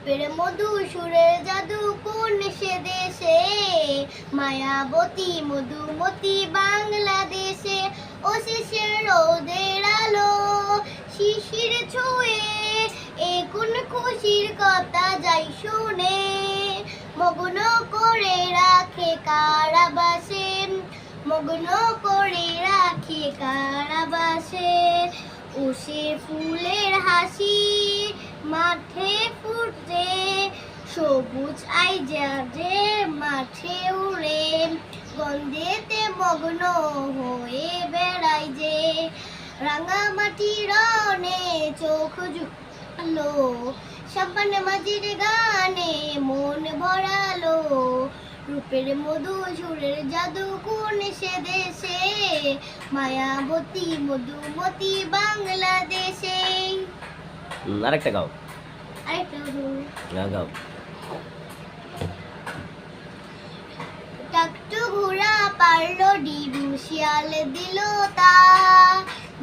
রূপের মধু, সুরের জাদু, কোন সে দেশে? মায়াবতী, মধুমতি, বাংলাদেশে। ও শিশির রোদের আলো, শিশির ছুঁয়ে এ কোন খুশির কথা যাই শুনে। মগ্ন করে রাখে কারাবাসে, মগ্ন করে রাখে কারাবাসে। উষে ফুলের হাসি মাঠে ফুটে, সবুজ আইজারে মাঠে উড়ে, গন্ধেতে মগ্ন হয়ে বেড়াই যে রাঙামাটি রনে চোখ জুড়ালো সাবান মাঝির গানে ভরালো রূপের মধু সুরের জাদু কোন সে দেশে? মায়াবতী মধুমতি বাংলাদেশে। আরেকটা গাও। আরেকটা গাও। গাও। টাকটু ঘোড়া পারল ডিবু শিয়াল দিল তা।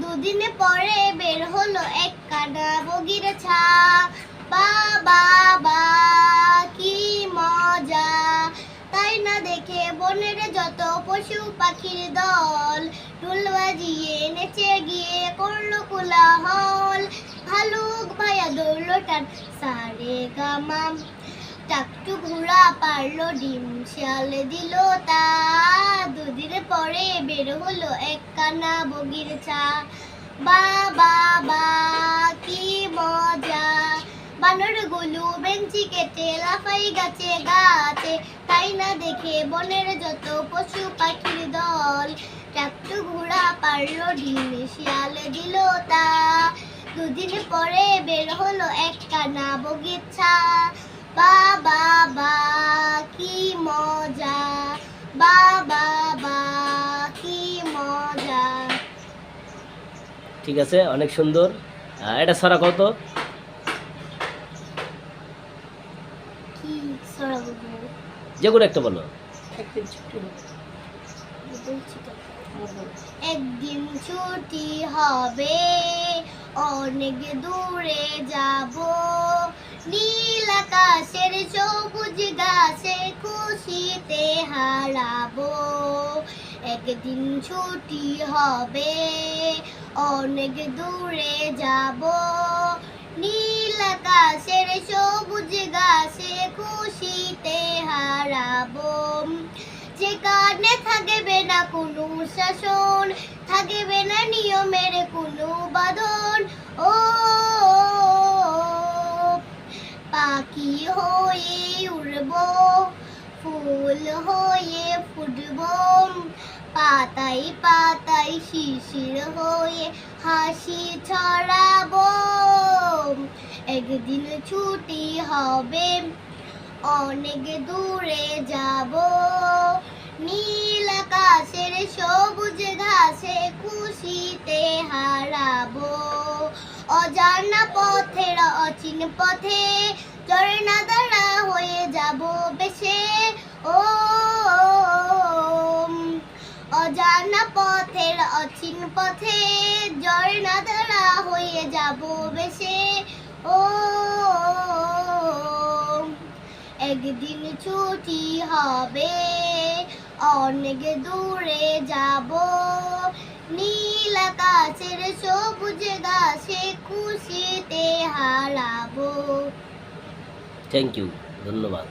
দুদিন পরে বের হলো এক কানা বগির ছা। বাবা বা। দেখে বনের যত পশু পাখির দল টুল বাজিয়ে নেচে গিয়ে করল কোলাহল। ভালুক ভাইয়া দৌড়লো টান সারে গামাম টাকটু ঘোড়া পারল ডিম, শিয়াল দিল তা। দুদিন পরে বের হলো এক কানা বগির চা। বাবা বা কি কেটে লাফাই গাছে গাছে। তাই না দেখে বনের যত পশু পাখির দল। টাকটু ঘোড়া পারল ডিম শিয়াল দিল তা। দুদিন পরে বের হলো এক কানা বগিচা বাবা বা কি মজা। বাবা বা কি মজা। ঠিক আছে, অনেক সুন্দর। এটা সরা কত কি সরাবো যে কোনো একটা বলো। একদিন ছুটি হবে অনেক দূরে যাব। নীল আকাশের সবুজ গাছে খুশিতে হারাবো। একদিন ছুটি হবে অনেক দূরে যাব। নীল আকাশের যেখানে থাকবে না কোনো শাসন, থাকবে না নিয়মের কোনো বাঁধন। ও, পাখি হয়ে উড়ব, ফুল হয়ে ফুটব পাতাই পাতাই শিশির হয়ে হাসি ছড়াবো। একদিন ছুটি হবে, অনেক দূরে যাব। নীল আকাশের সবুজ ঘাসে খুশিতে হারাবো। অজানা পথের অচিন পথে ঝর্ণা দ্বারা হয়ে যাব বেশে। ও, অজানা পথের অচিন পথে ঝর্ণা দ্বারা হয়ে যাব বেশে। ও, একদিন ছুটি হবে। অনেক দূরে যাব। নীল আকাশের সবুজ গাছে খুশিতে হারাবো। থ্যাংক ইউ ধন্যবাদ।